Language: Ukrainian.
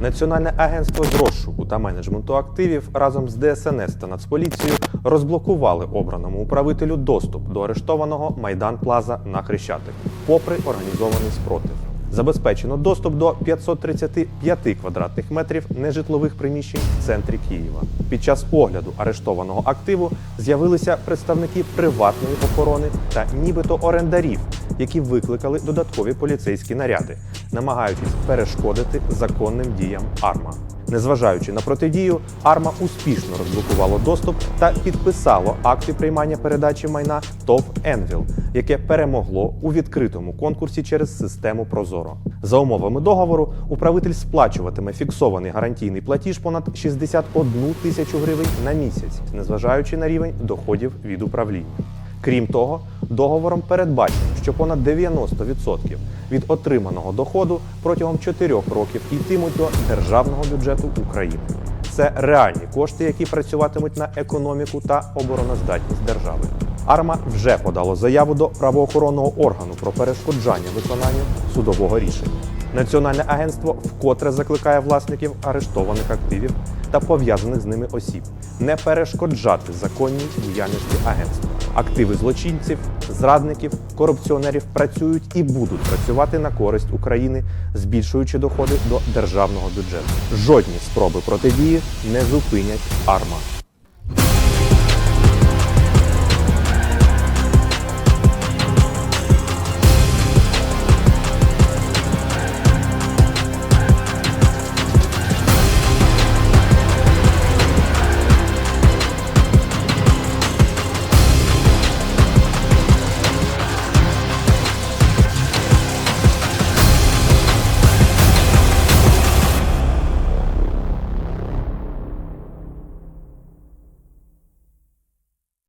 Національне агентство з розшуку та менеджменту активів разом з ДСНС та Нацполіцією розблокували обраному управителю доступ до арештованого Майдан Плаза на Хрещатик, попри організований спротив. Забезпечено доступ до 535 квадратних метрів нежитлових приміщень в центрі Києва. Під час огляду арештованого активу з'явилися представники приватної охорони та нібито орендарів, які викликали додаткові поліцейські наряди, намагаючись перешкодити законним діям АРМА. Незважаючи на протидію, АРМА успішно розблокувало доступ та підписало акти приймання передачі майна ТОВ Енвіл, яке перемогло у відкритому конкурсі через систему Прозоро. За умовами договору, управитель сплачуватиме фіксований гарантійний платіж понад 61 тисячу гривень на місяць, незважаючи на рівень доходів від управління. Крім того, договором передбачено, що понад 90% від отриманого доходу протягом 4 років йтимуть до державного бюджету України. Це реальні кошти, які працюватимуть на економіку та обороноздатність держави. Арма вже подало заяву до правоохоронного органу про перешкоджання виконанню судового рішення. Національне агентство вкотре закликає власників арештованих активів та пов'язаних з ними осіб не перешкоджати законній діяльності агентства. Активи злочинців, зрадників, корупціонерів працюють і будуть працювати на користь України, збільшуючи доходи до державного бюджету. Жодні спроби протидії не зупинять АРМА.